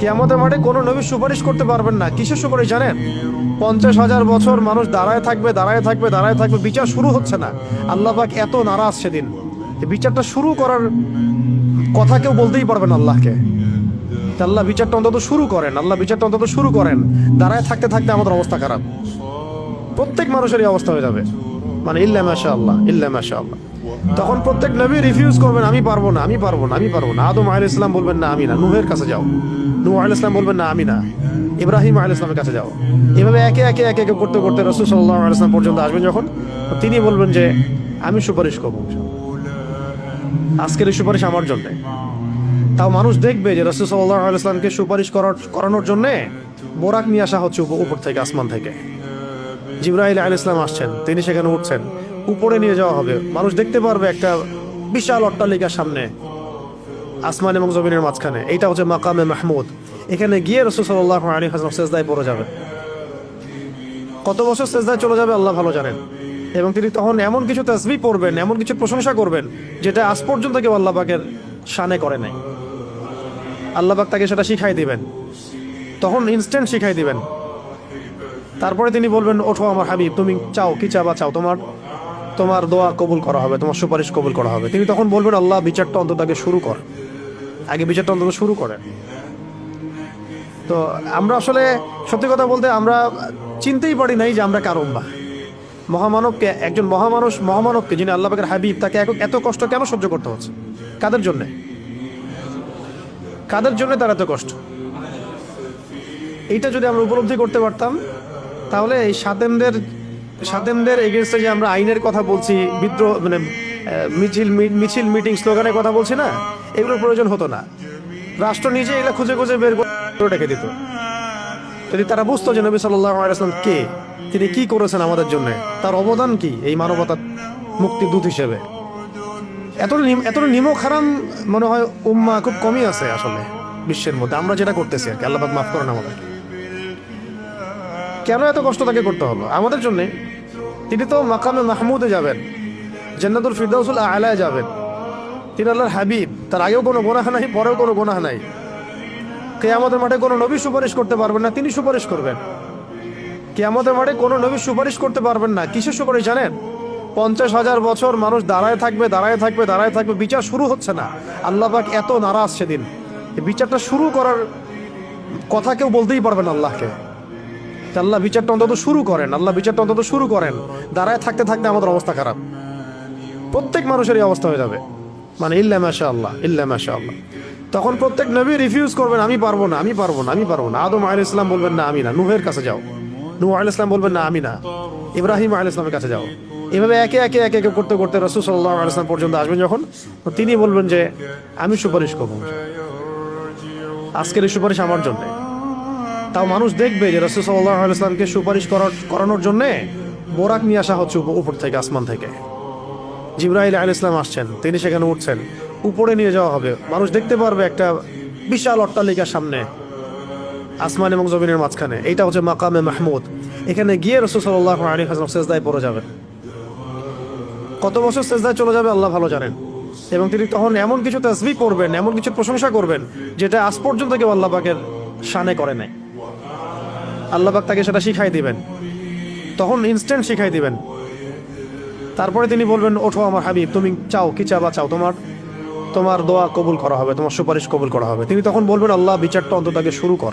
কেয়ামতের মাঠে কোনো নবী সুপারিশ করতে পারবেন না। কিসের সুপারিশ জানেন? পঞ্চাশ হাজার বছর মানুষ দাঁড়ায় থাকবে দাঁড়ায় থাকবে দাঁড়ায় থাকবে, বিচার শুরু হচ্ছে না। আল্লাহ পাক এত নারাজ সেদিন। বিচারটা শুরু করার কথা কেউ বলতেই পারবেন আল্লাহকে। আল্লাহ বিচারটা অন্তত শুরু করেন, আল্লাহ বিচারটা অন্তত শুরু করেন। দাঁড়ায় থাকতে থাকতে আমাদের অবস্থা খারাপ। প্রত্যেক মানুষেরই অবস্থা হয়ে যাবে। মানে ইল্লা মাশা আল্লাহ ইল্লা মাশা আল্লাহ তখন প্রত্যেক নবী রিফিউজ করবেন, আমি পারব না, আমি পারব না, আমি পারব না। আদম আহ ইসলাম বলবেন, না, আমি না। নুহের কাছে যাও। নূহ আল ইসলাম বলবেন, না, আমি না। ইব্রাহিম আল ইসলামের কাছে যাও। এভাবে একে একে একে একে করতে করতে রসুল সাল্লাহ ইসলাম পর্যন্ত আসবেন যখন? তিনি বলবেন যে, আমি সুপারিশ করব আজকের এই সুপারিশ আমার জন্যে। তাও মানুষ দেখবে যে রসুল সাল্লাহ ইসলামকে সুপারিশ করার, করানোর জন্যে বোরাক নিয়ে আসা হচ্ছে উপ- উপর থেকে, আসমান থেকে। জিব্রাহিল আল ইসলাম আসছেন, তিনি সেখানে উঠছেন। উপরে নিয়ে যাওয়া হবে। মানুষ দেখতে পারবে একটা বিশাল অট্টালিকার সামনে, আসমান এবং জমিনের মাঝখানে। এইটা হচ্ছে মাকামে মাহমুদ। এখানে গিয়ে রসুল সাল্লাহ আলী হাসলাম সেজদায় পড়ে যাবে। কত বছর সেজদায় চলে যাবে আল্লাহ ভালো জানেন। এবং তিনি তখন এমন কিছু তসবি পড়বেন, এমন কিছু প্রশংসা করবেন, যেটা আজ পর্যন্ত কেউ আল্লাহ পাকের শানে করে নাই। আল্লাহ পাক তাকে সেটা শিখাই দিবেন। তখন ইনস্ট্যান্ট শিখাই দিবেন। তারপরে তিনি বলবেন, ওঠো আমার হাবিব, তুমি চাও, কি চাবা? চাও তোমার তোমার দোয়া কবুল করা হবে, তোমার সুপারিশ কবুল করা হবে। তিনি তখন বলবেন আল্লাহ, বিচারটা অন্তত আগে শুরু কর। আগে বিচারটা অন্তত শুরু করেন তো আমরা আসলে সত্যি কথা বলতে আমরা চিনতেই পারি নাই যে আমরা কারম্বা মহামানবকে, একজন মহামানুষ, মহামানবকে যিনি আল্লাহ পাকের হাবিব, তাকে এত কষ্ট কেন সহ্য করতে হচ্ছে? কাদের জন্যে? কাদের জন্য তার এত কষ্ট? এইটা যদি আমরা উপলব্ধি করতে পারতাম, তাহলে এই সাতেমদের সাতেমদের এগেনস্টে যে আমরা আইনের কথা বলছি, বিদ্রোহ মানে মিছিল মিছিল মিটিং স্লোগানের কথা বলছি না, এগুলোর প্রয়োজন হতো না। রাষ্ট্র নিজে এগুলো খুঁজে খুঁজে বের করে রেখে দিত। যদি তারা বুঝতো যে নবী সাল্লাহ আলাইসলাম কে, তিনি কি করেছেন আমাদের জন্য, তার অবদান কি এই মানবতার মুক্তির দূত হিসেবে? এত নিম- এত নিমক হারাম মনে হয় উম্মা খুব কমই আছে আসলে বিশ্বের মধ্যে। আমরা যেটা করতেছি আর কি, আল্লাহ পাক মাফ করেন আমাদের কেন এত কষ্ট তাকে করতে হলো? আমাদের জন্যে তিনি তো মাকামে মাহমুদে যাবেন, জান্নাতুল ফিরদাউসুল আলায় যাবেন। তিনি আল্লাহর হাবিব, তার আগেও কোনো গোনাহ নাই, পরেও কোনো গোনাহ নাই। কেয়ামতের মাঠে কোনো নবী সুপারিশ করতে পারবেন না, তিনি সুপারিশ করবেন। কেয়ামতের মাঠে কোনো নবী সুপারিশ করতে পারবেন না, কিসের সুপারিশ জানেন? পঞ্চাশ হাজার বছর মানুষ দাঁড়ায় থাকবে দাঁড়ায় থাকবে দাঁড়ায় থাকবে, বিচার শুরু হচ্ছে না। আল্লাহ পাক এত নারাজ সেদিন। বিচারটা শুরু করার কথা কেউ বলতেই পারবেন আল্লাহকে। আল্লাহ বিচারটা অন্তত শুরু করেন, আল্লাহ বিচারটা অন্তত শুরু করেন। দাঁড়ায় থাকতে থাকতে আমাদের অবস্থা খারাপ। প্রত্যেক মানুষেরই অবস্থা হয়ে যাবে। মানে ইল্লা মাশা আল্লাহ ইল্লা মাশা আল্লাহ তখন প্রত্যেক নবী রিফিউজ করবেন, আমি পারব না, আমি পারব না, আমি পারব না। আদম আল ইসলাম বলবেন, না, আমি না। নুহের কাছে যাও। নূহ আল ইসলাম বলবেন, না, আমি না। ইব্রাহিম আল ইসলামের কাছে যাও। এভাবে একে একে একে একে করতে করতে রসুল সাল্লাহ আলাইসলাম পর্যন্ত আসবেন যখন। তিনি বলবেন যে, আমি সুপারিশ করব। আজকের এই সুপারিশ আমার জন্যে। তাও মানুষ দেখবে যে রসুল সাল্লাহ সুপারিশ করানোর জন্যে বোরাক নিয়ে আসা হচ্ছে উপ- উপর থেকে, আসমান থেকে। জিব্রাহিল আল ইসলাম আসছেন, তিনি সেখানে উঠছেন। উপরে নিয়ে যাওয়া হবে। মানুষ দেখতে পারবে একটা বিশাল অট্টালিকার সামনে, আসমান এবং জমিনের মাঝখানে। এইটা হচ্ছে মাকামে মাহমুদ। এখানে গিয়ে রসুল সাল্লাহ আলী হাসলাম সেজদায় পড়ে যাবেন। কত বছর সেজদায় চলে যাবে আল্লাহ ভালো জানেন। এবং তিনি তখন এমন কিছু তসবি করবেন, এমন কিছু প্রশংসা করবেন, যেটা আজ পর্যন্ত কেউ আল্লাহ পাকের শানে করে নাই। আল্লাহ পাক তাকে সেটা শিখাই দিবেন। তখন ইনস্ট্যান্ট শিখাই দিবেন। তারপরে তিনি বলবেন, ওঠো আমার হাবিব, তুমি চাও, কি চাবা চাও? তোমার তোমার দোয়া কবুল করা হবে, তোমার সুপারিশ কবুল করা হবে। তিনি তখন বলবেন, আল্লাহ বিচারটা অন্তত শুরু কর।